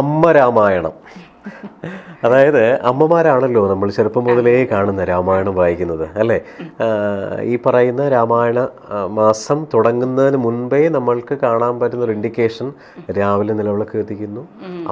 അമ്മ രാമായണം അതായത് അമ്മമാരാണല്ലോ നമ്മൾ ചെറുപ്പം മുതലേ കാണുന്ന രാമായണം വായിക്കുന്നത് അല്ലേ? ഈ പറയുന്ന രാമായണ മാസം തുടങ്ങുന്നതിന് മുൻപേ നമ്മൾക്ക് കാണാൻ പറ്റുന്ന ഒരു ഇൻഡിക്കേഷൻ രാവിലെ നിലവിളക്ക് കത്തിക്കുന്നു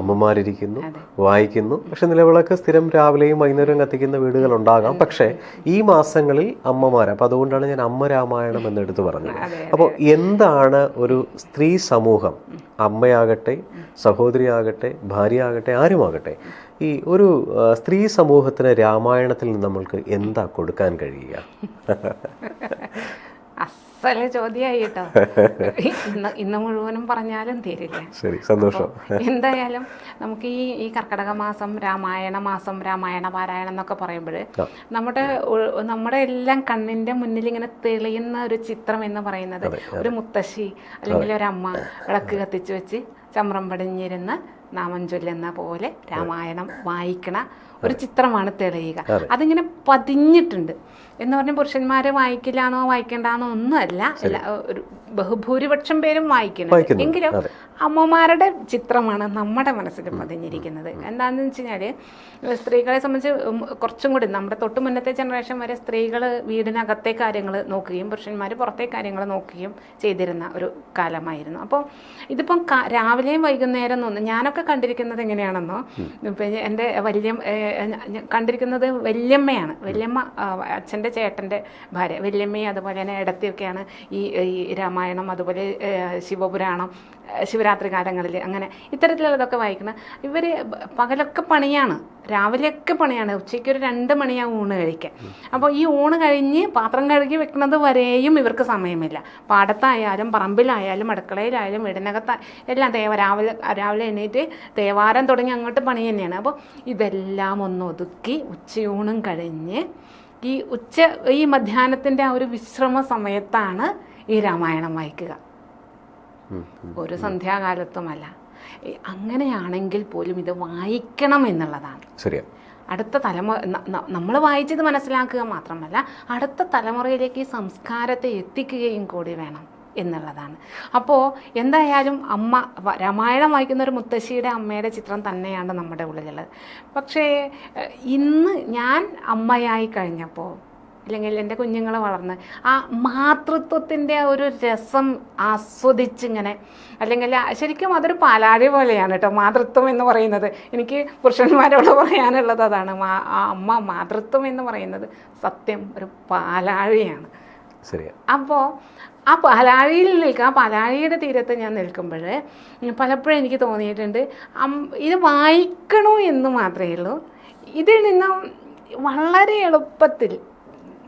അമ്മമാരിരിക്കുന്നു വായിക്കുന്നു. പക്ഷെ നിലവിളക്ക് സ്ഥിരം രാവിലെയും വൈകുന്നേരവും കത്തിക്കുന്ന വീടുകൾ ഉണ്ടാകാം പക്ഷേ ഈ മാസങ്ങളിൽ അമ്മമാർ അപ്പം അതുകൊണ്ടാണ് ഞാൻ അമ്മ രാമായണം എന്നെടുത്ത് പറഞ്ഞത്. അപ്പോൾ എന്താണ് ഒരു സ്ത്രീ സമൂഹം? അമ്മയാകട്ടെ സഹോദരിയാകട്ടെ ഭാര്യയാകട്ടെ ആരുമാകട്ടെ ഈ ഒരു സ്ത്രീ സമൂഹത്തിന് രാമായണത്തിൽ നിന്ന് നമ്മൾക്ക് എന്താ കൊടുക്കാൻ കഴിയുക? അസൽ ചോദ്യമായി കേട്ടോ ഇന്ന് ഇന്ന് മുഴുവനും പറഞ്ഞാലും തീരില്ല. ശരി സന്തോഷം. എന്തായാലും നമുക്ക് ഈ ഈ കർക്കടക മാസം രാമായണ മാസം രാമായണ പാരായണം എന്നൊക്കെ പറയുമ്പോൾ നമ്മുടെ നമ്മുടെ എല്ലാം കണ്ണിന്റെ മുന്നിൽ ഇങ്ങനെ തെളിയുന്ന ഒരു ചിത്രം എന്ന് പറയുന്നത് ഒരു മുത്തശ്ശി അല്ലെങ്കിൽ ഒരു അമ്മ വിളക്ക് കത്തിച്ചു വെച്ച് ചമ്രം പടിഞ്ഞിരുന്ന് നാമം ചൊല്ലുന്ന പോലെ രാമായണം വായിക്കണ ഒരു ചിത്രമാണ് തെളിയുക. അതിങ്ങനെ പതിഞ്ഞിട്ടുണ്ട്. എന്ന് പറഞ്ഞ പുരുഷന്മാരെ വായിക്കില്ലാന്നോ വായിക്കണ്ടെന്നോ ഒന്നുമല്ല. അല്ല ഒരു ബഹുഭൂരിപക്ഷം പേരും വായിക്കണം വായിക്കുന്നുണ്ട്. എങ്കിലും അമ്മമാരുടെ ചിത്രമാണ് നമ്മുടെ മനസ്സിൽ പതിഞ്ഞിരിക്കുന്നത്. എന്താണെന്ന് വെച്ച് കഴിഞ്ഞാൽ സ്ത്രീകളെ സംബന്ധിച്ച് കുറച്ചും കൂടി നമ്മുടെ തൊട്ട് മുന്നത്തെ ജനറേഷൻ വരെ സ്ത്രീകൾ വീടിനകത്തെ കാര്യങ്ങൾ നോക്കുകയും പുരുഷന്മാർ പുറത്തെ കാര്യങ്ങൾ നോക്കുകയും ചെയ്തിരുന്ന ഒരു കാലമായിരുന്നു. അപ്പോൾ ഇതിപ്പം രാവിലെയും വൈകുന്നേരം ഒന്നും ഞാനൊക്കെ കണ്ടിരിക്കുന്നത് എങ്ങനെയാണെന്നോ എന്റെ വല്യ കണ്ടിരിക്കുന്നത് വല്യമ്മയാണ്. വല്യമ്മ അച്ഛന്റെ ചേട്ടന്റെ ഭാര്യ. വല്യമ്മയും അതുപോലെ തന്നെ ഇടത്തിയൊക്കെയാണ് ഈ ഈ രാമായണം അതുപോലെ ശിവപുരാണം ശിവരാത്രി കാലങ്ങളിൽ അങ്ങനെ ഇത്തരത്തിലുള്ളതൊക്കെ വായിക്കണം ഇവർ പകലൊക്കെ പണിയാണ് രാവിലെയൊക്കെ പണിയാണ് ഉച്ചയ്ക്ക് ഒരു രണ്ട് മണിയാവും ഊണ് കഴിക്കാൻ. അപ്പോൾ ഈ ഊണ് കഴിഞ്ഞ് പാത്രം കഴുകി വെക്കുന്നത് വരെയും ഇവർക്ക് സമയമില്ല. പാടത്തായാലും പറമ്പിലായാലും അടുക്കളയിലായാലും വീടിനകത്ത് എല്ലാം ദേവ രാവിലെ രാവിലെ എണീറ്റ് തേവാരം തുടങ്ങി അങ്ങോട്ട് പണി തന്നെയാണ്. അപ്പോൾ ഇതെല്ലാം ഒന്ന് ഒതുക്കി ഉച്ചയൂണും കഴിഞ്ഞ് ഈ ഉച്ച ഈ മധ്യാഹ്നത്തിന്റെ ആ ഒരു വിശ്രമ സമയത്താണ് ഈ രാമായണം വായിക്കുക. ഒരു സന്ധ്യാകാലത്തുമല്ല. അങ്ങനെയാണെങ്കിൽ പോലും ഇത് വായിക്കണം എന്നുള്ളതാണ്. ശരിയാ. അടുത്ത തലമുറ നമ്മൾ വായിച്ചത് മനസ്സിലാക്കുക മാത്രമല്ല അടുത്ത തലമുറയിലേക്ക് ഈ സംസ്കാരത്തെ എത്തിക്കുകയും കൂടി വേണം എന്നുള്ളതാണ്. അപ്പോൾ എന്തായാലും അമ്മ രാമായണം വായിക്കുന്ന ഒരു മുത്തശ്ശിയുടെ അമ്മയുടെ ചിത്രം തന്നെയാണ് നമ്മുടെ ഉള്ളിലുള്ളത്. പക്ഷേ ഇന്ന് ഞാൻ അമ്മയായി കഴിഞ്ഞപ്പോൾ അല്ലെങ്കിൽ എന്റെ കുഞ്ഞുങ്ങൾ വളർന്ന് ആ മാതൃത്വത്തിന്റെ ആ ഒരു രസം ആസ്വദിച്ചിങ്ങനെ അല്ലെങ്കിൽ ശരിക്കും അതൊരു പാലാഴി പോലെയാണ് കേട്ടോ. മാതൃത്വം എന്ന് പറയുന്നത്. എനിക്ക് പുരുഷന്മാരോട് പറയാനുള്ളത് അതാണ്. അമ്മ മാതൃത്വം എന്ന് പറയുന്നത് സത്യം ഒരു പാലാഴിയാണ്. അപ്പോൾ ആ പാലാഴിയിൽ നിൽക്കുക ആ പാലാഴിയുടെ തീരത്ത് ഞാൻ നിൽക്കുമ്പോൾ പലപ്പോഴും എനിക്ക് തോന്നിയിട്ടുണ്ട് ഇത് വായിക്കണോ എന്ന് മാത്രമേ ഉള്ളൂ. ഇതിൽ നിന്നും വളരെ എളുപ്പത്തിൽ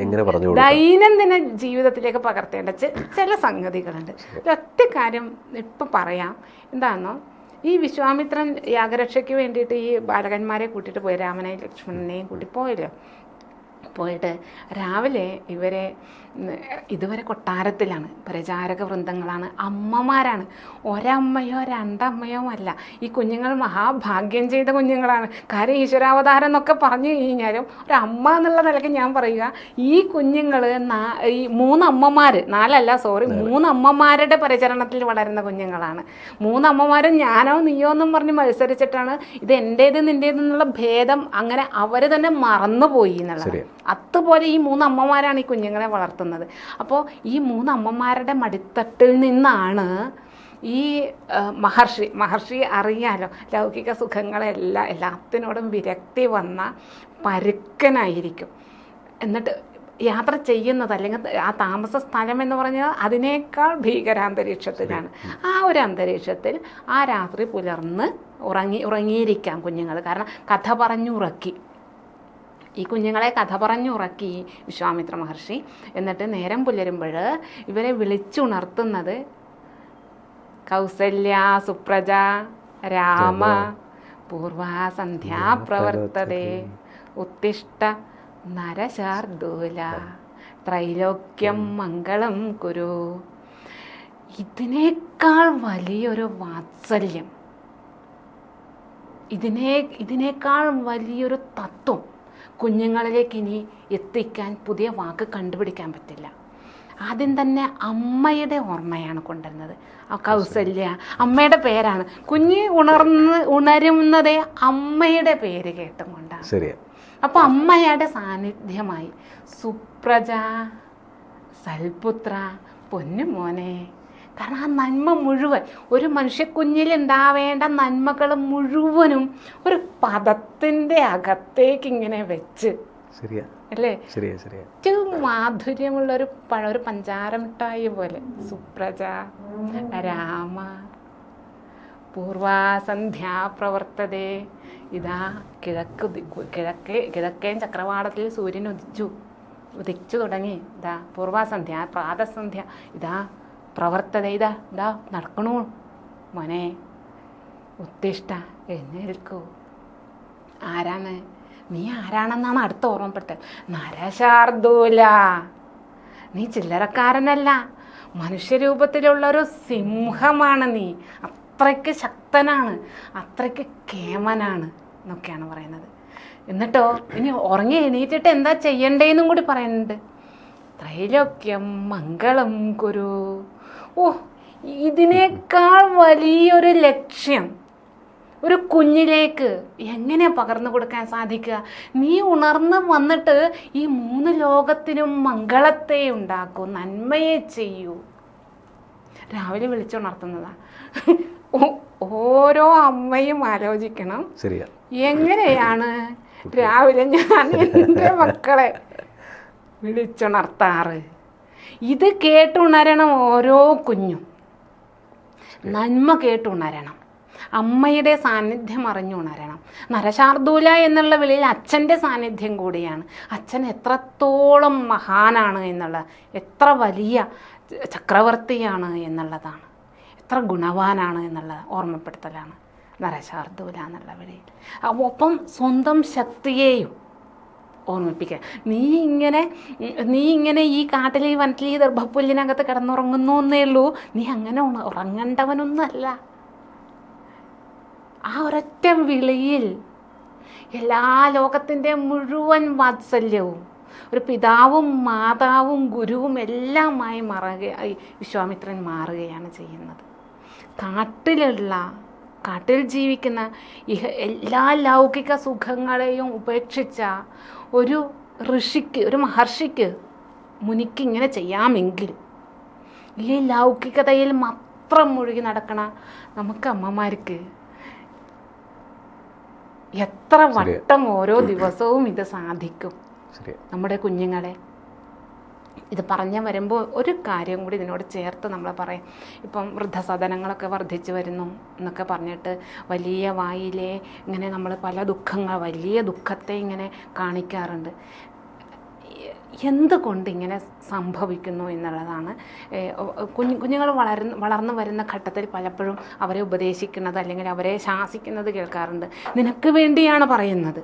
എങ്ങനെ പറഞ്ഞു ദൈനംദിന ജീവിതത്തിലേക്ക് പകർത്തേണ്ട ചില സംഗതികളുണ്ട്. ഒറ്റ കാര്യം ഇപ്പം പറയാം. എന്താണോ ഈ വിശ്വാമിത്രൻ യാഗരക്ഷയ്ക്ക് വേണ്ടിയിട്ട് ഈ ബാലകന്മാരെ കൂട്ടിയിട്ട് പോയി രാമനെയും ലക്ഷ്മണനെയും കൂട്ടി പോയല്ലോ. പോയിട്ട് രാവിലെ ഇവരെ ഇതുവരെ കൊട്ടാരത്തിലാണ് പ്രചാരക വൃന്ദങ്ങളാണ് അമ്മമാരാണ്. ഒരമ്മയോ രണ്ടമ്മയോ അല്ല. ഈ കുഞ്ഞുങ്ങൾ മഹാഭാഗ്യം ചെയ്ത കുഞ്ഞുങ്ങളാണ്. കാര്യം ഈശ്വരാവതാരം എന്നൊക്കെ പറഞ്ഞു കഴിഞ്ഞാലും ഒരു അമ്മ എന്നുള്ള നിലയ്ക്ക് ഞാൻ പറയുക ഈ കുഞ്ഞുങ്ങൾ ഈ മൂന്നമ്മമാർ നാലല്ല സോറി മൂന്നമ്മമാരുടെ പരിചരണത്തിൽ വളരുന്ന കുഞ്ഞുങ്ങളാണ്. മൂന്നമ്മമാരും ഞാനോ നീയോ എന്നും പറഞ്ഞ് മത്സരിച്ചിട്ടാണ് ഇത് എന്റേത് നിന്റേതെന്നുള്ള ഭേദം അങ്ങനെ അവർ തന്നെ മറന്നുപോയി എന്നുള്ളത്. അതുപോലെ ഈ മൂന്ന് അമ്മമാരാണ് ഈ കുഞ്ഞുങ്ങളെ വളർത്തുന്നത്. അപ്പോൾ ഈ മൂന്ന് അമ്മമാരുടെ മടിത്തട്ടിൽ നിന്നാണ് ഈ മഹർഷി മഹർഷി അറിയാലോ ലൗകിക സുഖങ്ങളെല്ലാം എല്ലാത്തിനോടും വിരക്തി വന്ന പരുക്കനായിരിക്കും. എന്നിട്ട് യാത്ര ചെയ്യുന്നത് അല്ലെങ്കിൽ ആ താമസ സ്ഥലം എന്ന് പറഞ്ഞാൽ അതിനേക്കാൾ ഭീകരാന്തരീക്ഷത്തിലാണ്. ആ ഒരു അന്തരീക്ഷത്തിൽ ആ രാത്രി പുലർന്ന് ഉറങ്ങി ഉറങ്ങിയിരിക്കാം കുഞ്ഞുങ്ങൾ. കാരണം കഥ പറഞ്ഞുറക്കി. ഈ കുഞ്ഞുങ്ങളെ കഥ പറഞ്ഞുറക്കി വിശ്വാമിത്ര മഹർഷി എന്നിട്ട് നേരം പുലരുമ്പോൾ ഇവരെ വിളിച്ചുണർത്തുന്നത് കൗസല്യ സുപ്രജ രാമ പൂർവസന്ധ്യാപ്രവർത്തതേ ഉത്തിഷ്ട നരശാർദൂല ത്രൈലോക്യം മംഗളം കുരു. ഇതിനേക്കാൾ വലിയൊരു വാത്സല്യം. ഇതിനെ ഇതിനേക്കാൾ വലിയൊരു തത്വം. കുഞ്ഞുങ്ങളിലേക്ക് ഇനി എത്തിക്കാൻ പുതിയ വാക്ക് കണ്ടുപിടിക്കാൻ പറ്റില്ല. ആദ്യം തന്നെ അമ്മയുടെ ഓർമ്മയാണ് കൊണ്ടുവരുന്നത്. ആ കൗസല്യ അമ്മയുടെ പേരാണ്. കുഞ്ഞ് ഉണർന്ന് ഉണരുന്നതേ അമ്മയുടെ പേര് കേട്ടും കൊണ്ടാണ് ശരിയാ. അപ്പൊ അമ്മയുടെ സാന്നിധ്യമായി സുപ്രജ സൽപുത്ര പൊന്നുമോനെ കാരണം ആ നന്മ മുഴുവൻ ഒരു മനുഷ്യക്കുഞ്ഞിൽ ഉണ്ടാവേണ്ട നന്മകൾ മുഴുവനും ഒരു പദത്തിന്റെ അകത്തേക്ക് ഇങ്ങനെ വെച്ച്. ശരിയാ. അല്ലേ? ഏറ്റവും മാധുര്യമുള്ള ഒരു പഴ ഒരു പഞ്ചാര മിഠായി പോലെ. സുപ്രജ രാമ പൂർവാസന്ധ്യാ പ്രവർത്തതേ. ഇതാ കിഴക്ക് കിഴക്കേ കിഴക്കേൻ ചക്രവാളത്തിൽ സൂര്യൻ ഉദിച്ചു ഉദിച്ചു തുടങ്ങി. ഇതാ പൂർവാസന്ധ്യ പ്രാതസന്ധ്യ ഇതാ പ്രവർത്തത ഇതാ ഇതാ നടക്കണു. മോനെ ഉത്തിഷ്ട എന്നേൽക്കൂ ആരാണ്? നീ ആരാണെന്നാണ് അടുത്ത ഓർമ്മപ്പെടുത്തൽ. നരശാർദൂല. നീ ചില്ലറക്കാരനല്ല. മനുഷ്യരൂപത്തിലുള്ള ഒരു സിംഹമാണ് നീ. അത്രയ്ക്ക് ശക്തനാണ്. അത്രയ്ക്ക് കേമനാണ് എന്നൊക്കെയാണ് പറയുന്നത്. എന്നിട്ടോ ഇനി ഉറങ്ങി എണീറ്റിട്ട് എന്താ ചെയ്യണ്ടേന്നും കൂടി പറയുന്നുണ്ട്. ത്രൈലോക്യം മംഗളം കുരു ഓ ഇതിനേക്കാൾ വലിയൊരു ലക്ഷ്യം ഒരു കുഞ്ഞിലേക്ക് എങ്ങനെ പകർന്നു കൊടുക്കാൻ സാധിക്കുക? നീ ഉണർന്ന് വന്നിട്ട് ഈ മൂന്ന് ലോകത്തിനും മംഗളത്തെ ഉണ്ടാക്കൂ നന്മയെ ചെയ്യൂ. രാവിലെ വിളിച്ചുണർത്തുന്നതാ ഓ- ഓരോ അമ്മയും ആലോചിക്കണം. ശരിയാ. എങ്ങനെയാണ് രാവിലെ ഞാൻ എന്റെ മക്കളെ വിളിച്ചുണർത്താറ്? ഇത് കേട്ടുണരണം ഓരോ കുഞ്ഞും. നന്മ കേട്ടുണരണം. അമ്മയുടെ സാന്നിധ്യം അറിഞ്ഞുണരണം. നരശാർദൂല എന്നുള്ള വിളിയിൽ അച്ഛന്റെ സാന്നിധ്യം കൂടിയാണ്. അച്ഛൻ എത്രത്തോളം മഹാനാണ് എന്നുള്ള എത്ര വലിയ ചക്രവർത്തിയാണ് എന്നുള്ളതാണ്. എത്ര ഗുണവാനാണ് എന്നുള്ള ഓർമ്മപ്പെടുത്തലാണ് നരശാർദൂല എന്നുള്ള വിളിയിൽ. ഒപ്പം സ്വന്തം ശക്തിയെയും ഓർമ്മിപ്പിക്കുക. നീ ഇങ്ങനെ നീ ഇങ്ങനെ ഈ കാട്ടിൽ ഈ വനത്തിൽ ഈ ദർഭപ്പുല്ലിനകത്ത് കിടന്നുറങ്ങുന്നു എന്നേ ഉള്ളൂ. നീ അങ്ങനെ ഉറങ്ങേണ്ടവനൊന്നുമല്ല. ആ ഒരൊറ്റ വിളിയിൽ എല്ലാ ലോകത്തിന്റെ മുഴുവൻ വാത്സല്യവും ഒരു പിതാവും മാതാവും ഗുരുവും എല്ലാമായി മാറുകയായി വിശ്വാമിത്രൻ മാറുകയാണ് ചെയ്യുന്നത്. കാട്ടിലുള്ള കാട്ടിൽ ജീവിക്കുന്ന ഇഹ എല്ലാ ലൗകിക സുഖങ്ങളെയും ഉപേക്ഷിച്ച ഒരു ഋഷിക്ക് ഒരു മഹർഷിക്ക് മുനിക്ക് ഇങ്ങനെ ചെയ്യാമെങ്കിൽ ഈ ലൗകികതയിൽ മാത്രം മുഴുകി നടക്കണ നമുക്ക് അമ്മമാർക്ക് എത്ര വട്ടം ഓരോ ദിവസവും ഇത് സാധിക്കും. നമ്മുടെ കുഞ്ഞുങ്ങളെ. ഇത് പറഞ്ഞു വരുമ്പോൾ ഒരു കാര്യം കൂടി ഇതിനോട് ചേർത്ത് നമ്മൾ പറയും. ഇപ്പം വൃദ്ധസദനങ്ങളൊക്കെ വർദ്ധിച്ചു വരുന്നു എന്നൊക്കെ പറഞ്ഞിട്ട് വലിയ വായിലെ ഇങ്ങനെ നമ്മൾ പല ദുഃഖങ്ങൾ വലിയ ദുഃഖത്തെ ഇങ്ങനെ കാണിക്കാറുണ്ട്. എന്തുകൊണ്ട് ഇങ്ങനെ സംഭവിക്കുന്നു എന്നുള്ളതാണ്. കുഞ്ഞു കുഞ്ഞുങ്ങൾ വളർന്ന് വളർന്നു വരുന്ന ഘട്ടത്തിൽ പലപ്പോഴും അവരെ ഉപദേശിക്കുന്നത് അല്ലെങ്കിൽ അവരെ ശാസിക്കുന്നത് കേൾക്കാറുണ്ട്. നിനക്ക് വേണ്ടിയാണ് പറയുന്നത്.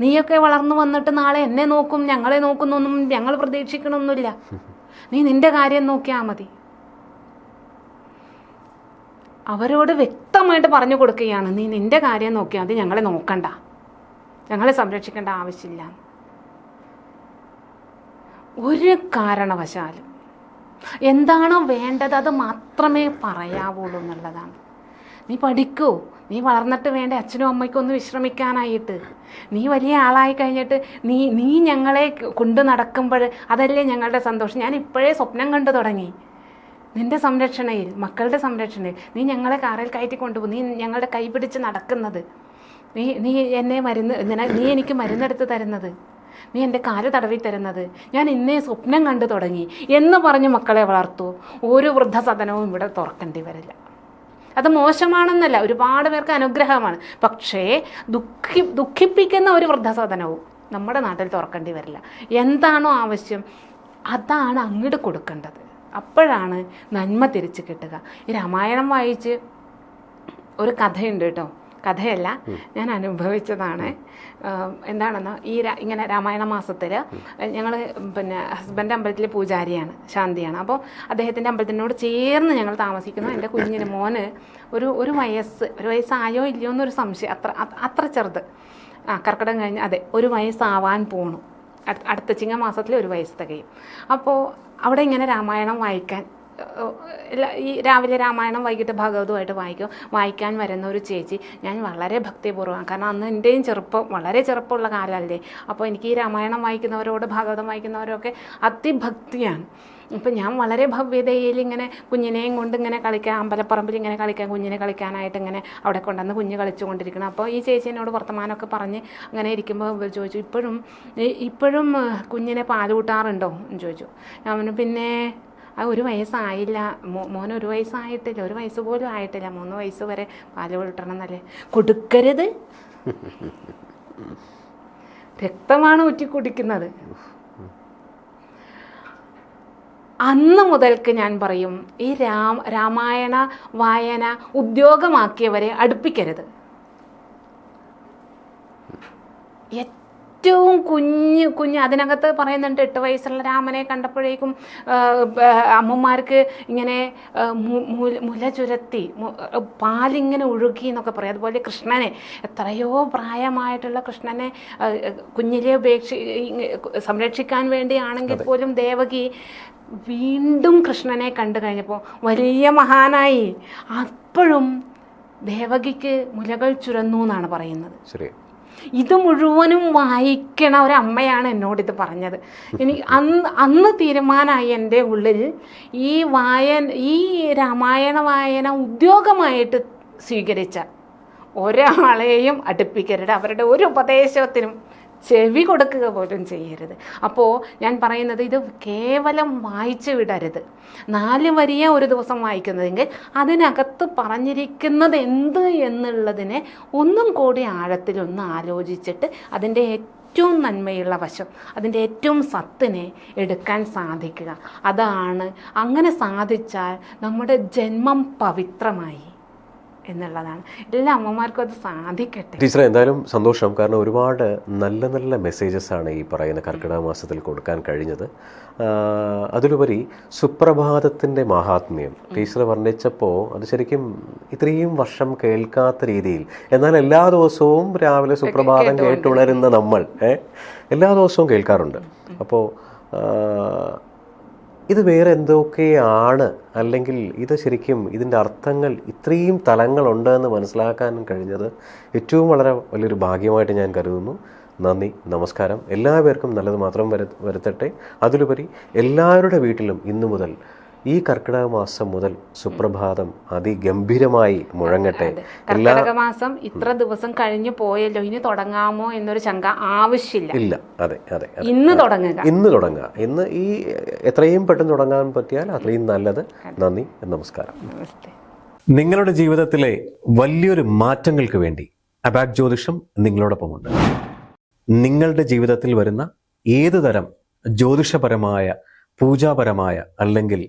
നീയൊക്കെ വളർന്നു വന്നിട്ട് നാളെ എന്നെ നോക്കും ഞങ്ങളെ നോക്കുന്നൊന്നും ഞങ്ങൾ പ്രതീക്ഷിക്കണമൊന്നുമില്ല. നീ നിന്റെ കാര്യം നോക്കിയാൽ മതി. അവരോട് വ്യക്തമായിട്ട് പറഞ്ഞു കൊടുക്കുകയാണ് നീ നിന്റെ കാര്യം നോക്കിയാൽ മതി ഞങ്ങളെ നോക്കണ്ട. ഞങ്ങളെ സംരക്ഷിക്കേണ്ട ആവശ്യമില്ല. ഒരു കാരണവശാലും എന്താണോ വേണ്ടത് അത് മാത്രമേ പറയാവുള്ളൂ എന്നുള്ളതാണ്. നീ പഠിക്കൂ. നീ വളർന്നിട്ട് വേണ്ട അച്ഛനും അമ്മയ്ക്കും ഒന്ന് വിശ്രമിക്കാനായിട്ട്. നീ വലിയ ആളായി കഴിഞ്ഞിട്ട് നീ നീ ഞങ്ങളെ കൊണ്ടു നടക്കുമ്പോൾ അതല്ലേ ഞങ്ങളുടെ സന്തോഷം. ഞാൻ ഇപ്പോഴേ സ്വപ്നം കണ്ടു തുടങ്ങി. നിന്റെ സംരക്ഷണയിൽ മക്കളുടെ സംരക്ഷണയിൽ നീ ഞങ്ങളെ കാറിൽ കയറ്റി കൊണ്ടുപോകും. നീ ഞങ്ങളുടെ കൈ പിടിച്ച് നടക്കുന്നത്. നീ നീ എന്നെ മരുന്ന് നിന- നീ എനിക്ക് മരുന്നെടുത്ത് തരുന്നത്. നീ എന്റെ കാൽ തടവി തരുന്നത്. ഞാൻ ഇന്നേ സ്വപ്നം കണ്ടു തുടങ്ങി. എന്ന് പറഞ്ഞ് മക്കളെ വളർത്തു. ഒരു വൃദ്ധസദനവും ഇവിടെ തുറക്കേണ്ടി വരില്ല. അത് മോശമാണെന്നല്ല ഒരുപാട് പേർക്ക് അനുഗ്രഹമാണ്. പക്ഷേ ദുഃഖി ദുഃഖിപ്പിക്കുന്ന ഒരു വൃദ്ധസദനവും നമ്മുടെ നാട്ടിൽ തുറക്കേണ്ടി വരില്ല. എന്താണോ ആവശ്യം അതാണ് അങ്ങോട്ട് കൊടുക്കേണ്ടത്. അപ്പോഴാണ് നന്മ തിരിച്ചു കിട്ടുക. ഈ രാമായണം വായിച്ച് ഒരു കഥയുണ്ട് കേട്ടോ. കഥയല്ല. ഞാൻ അനുഭവിച്ചതാണ്. എന്താണെന്ന് ഈ ഇങ്ങനെ രാമായണ മാസത്തിൽ ഞങ്ങൾ പിന്നെ ഹസ്ബൻഡ് അമ്പലത്തിലെ പൂജാരിയാണ് ശാന്തിയാണ്. അപ്പോൾ അദ്ദേഹത്തിന്റെ അമ്പലത്തിനോട് ചേർന്ന് ഞങ്ങൾ താമസിക്കുന്നു. എന്റെ കുഞ്ഞിന് മോന് ഒരു ഒരു വയസ്സ് ഒരു വയസ്സായോ ഇല്ലയോ എന്നൊരു സംശയം അത്ര അത്ര ചെറുത്. ആ കർക്കിടകം കഴിഞ്ഞ് അതെ ഒരു വയസ്സാവാൻ പോണു. അടുത്ത- ചിങ്ങ മാസത്തിൽ ഒരു വയസ്സ് തികയും. അപ്പോൾ അവിടെ ഇങ്ങനെ രാമായണം വായിക്കാൻ ഈ രാവിലെ രാമായണം വൈകിട്ട് ഭാഗവതമായിട്ട് വായിക്കും. വായിക്കാൻ വരുന്ന ഒരു ചേച്ചി ഞാൻ വളരെ ഭക്തിപൂർവമാണ് കാരണം അന്ന് എന്റെയും ചെറുപ്പം വളരെ ചെറുപ്പമുള്ള കാലമല്ലേ അപ്പോൾ എനിക്ക് ഈ രാമായണം വായിക്കുന്നവരോട് ഭാഗവതം വായിക്കുന്നവരൊക്കെ അതിഭക്തിയാണ്. ഇപ്പം ഞാൻ വളരെ ഭവ്യതയിൽ ഇങ്ങനെ കുഞ്ഞിനെയും കൊണ്ട് ഇങ്ങനെ കളിക്കാൻ അമ്പലപ്പറമ്പിൽ ഇങ്ങനെ കളിക്കാൻ കുഞ്ഞിനെ കളിക്കാനായിട്ട് ഇങ്ങനെ അവിടെ കൊണ്ടുവന്ന് കുഞ്ഞ് കളിച്ചുകൊണ്ടിരിക്കണം. അപ്പോൾ ഈ ചേച്ചി എന്നോട് വർത്തമാനമൊക്കെ പറഞ്ഞ് അങ്ങനെ ഇരിക്കുമ്പോൾ ഇവർ ചോദിച്ചു ഇപ്പോഴും ഇപ്പോഴും കുഞ്ഞിനെ പാൽ കൂട്ടാറുണ്ടോ? എന്ന് ചോദിച്ചു. ഞാൻ പിന്നെ ആ ഒരു വയസ്സായില്ല. മോൻ ഒരു വയസ്സായിട്ടില്ല ഒരു വയസ്സ് പോലും ആയിട്ടില്ല. മൂന്ന് വയസ്സ് വരെ പാൽ കൂട്ടണം എന്നല്ലേ കൊടുക്കരുത്. രക്തമാണ് ഊറ്റി കുടിക്കുന്നത്. അന്ന് മുതൽക്ക് ഞാൻ പറയും ഈ രാമ രാമായണ വായന ഉദ്യോഗമാക്കിയവരെ അടുപ്പിക്കരുത്. ഏറ്റവും കുഞ്ഞ് കുഞ്ഞ് അതിനകത്ത് പറയുന്നുണ്ട് എട്ട് വയസ്സുള്ള രാമനെ കണ്ടപ്പോഴേക്കും അമ്മമാർക്ക് ഇങ്ങനെ മുല- ചുരത്തി പാലിങ്ങനെ ഒഴുകി എന്നൊക്കെ പറയും. അതുപോലെ കൃഷ്ണനെ എത്രയോ പ്രായമായിട്ടുള്ള കൃഷ്ണനെ കുഞ്ഞിലെ ഉപേക്ഷി സംരക്ഷിക്കാൻ വേണ്ടിയാണെങ്കിൽ പോലും ദേവകി വീണ്ടും കൃഷ്ണനെ കണ്ടു കഴിഞ്ഞപ്പോൾ വലിയ മഹാനായി. അപ്പോഴും ദേവകിക്ക് മുലകൾ ചുരന്നു എന്നാണ് പറയുന്നത്. ശരി. ഇത് മുഴുവനും വായിക്കണ ഒരമ്മയാണ് എന്നോട് ഇത് പറഞ്ഞത്. ഇനി അന്ന് അന്ന് തീരുമാനമായി എന്റെ ഉള്ളിൽ ഈ വായന ഈ രാമായണ വായന ഉദ്യോഗമായിട്ട് സ്വീകരിച്ച ഒരാളെയും അടുപ്പിക്കരുത്. അവരുടെ ഒരു ഉപദേശത്തിനും ചെവി കൊടുക്കുക പോലും ചെയ്യരുത്. അപ്പോൾ ഞാൻ പറയുന്നത് ഇത് കേവലം വായിച്ചു വിടരുത്. നാല് വരിയ ഒരു ദിവസം വായിക്കുന്നതെങ്കിൽ അതിനകത്ത് പറഞ്ഞിരിക്കുന്നത് എന്ത് എന്നുള്ളതിനെ ഒന്നും കൂടി ആഴത്തിലൊന്ന് ആലോചിച്ചിട്ട് അതിന്റെ ഏറ്റവും നന്മയുള്ള വശം അതിന്റെ ഏറ്റവും സത്തിനെ എടുക്കാൻ സാധിക്കുക. അതാണ് അങ്ങനെ സാധിച്ചാൽ നമ്മുടെ ജന്മം പവിത്രമായി. എന്നുള്ളതാണ്. എല്ലാ അമ്മമാർക്കും അത് സാധിക്കട്ടെ. ടീച്ചർ എന്തായാലും സന്തോഷം. കാരണം ഒരുപാട് നല്ല നല്ല മെസ്സേജസ് ആണ് ഈ പറയുന്ന കർക്കിടക മാസത്തിൽ കൊടുക്കാൻ കഴിഞ്ഞത്. അതിലുപരി സുപ്രഭാതത്തിന്റെ മഹാത്മ്യം. ടീച്ചർ വർണിച്ചപ്പോൾ അത് ശരിക്കും ഇത്രയും വർഷം കേൾക്കാത്ത രീതിയിൽ എന്നാൽ എല്ലാ ദിവസവും രാവിലെ സുപ്രഭാതം കേട്ടുണരുന്ന നമ്മൾ എല്ലാ ദിവസവും കേൾക്കാറുണ്ട്. അപ്പോൾ ഇത് വേറെ എന്തൊക്കെയാണ്? അല്ലെങ്കിൽ ഇത് ശരിക്കും ഇതിന്റെ അർത്ഥങ്ങൾ ഇത്രയും തലങ്ങളുണ്ട് എന്ന് മനസ്സിലാക്കാൻ കഴിഞ്ഞത് ഏറ്റവും വളരെ വലിയൊരു ഭാഗ്യമായിട്ട് ഞാൻ കരുതുന്നു. നന്ദി നമസ്കാരം. എല്ലാവർക്കും നല്ലത് മാത്രം വരു വരുത്തട്ടെ. അതിലുപരി എല്ലാവരുടെ വീട്ടിലും ഇന്നു മുതൽ ഈ കർക്കിടക മാസം മുതൽ സുപ്രഭാതം അതിഗംഭീരമായി മുഴങ്ങട്ടെ. കർക്കിടക മാസം ഇത്ര ദിവസം കഴിഞ്ഞു പോയല്ലോ ഇനി തുടങ്ങാമോ എന്നൊരു ശങ്ക ആവശ്യമില്ല. ഇല്ല അതെ അതെ അതെ. ഇന്ന് തുടങ്ങുക. ഇന്ന് തുടങ്ങുക. ഇന്ന് ഈ എത്രയും പെട്ടെന്ന് തുടങ്ങാൻ പറ്റിയാൽ അത്രയും നല്ലത്. നന്ദി നമസ്കാരം. നിങ്ങളുടെ ജീവിതത്തിലെ വലിയൊരു മാറ്റങ്ങൾക്ക് വേണ്ടി അബാക് ജ്യോതിഷം നിങ്ങളോടൊപ്പമുണ്ട്. നിങ്ങളുടെ ജീവിതത്തിൽ വരുന്ന ഏത് തരം ജ്യോതിഷപരമായ പൂജാപരമായ അല്ലെങ്കിൽ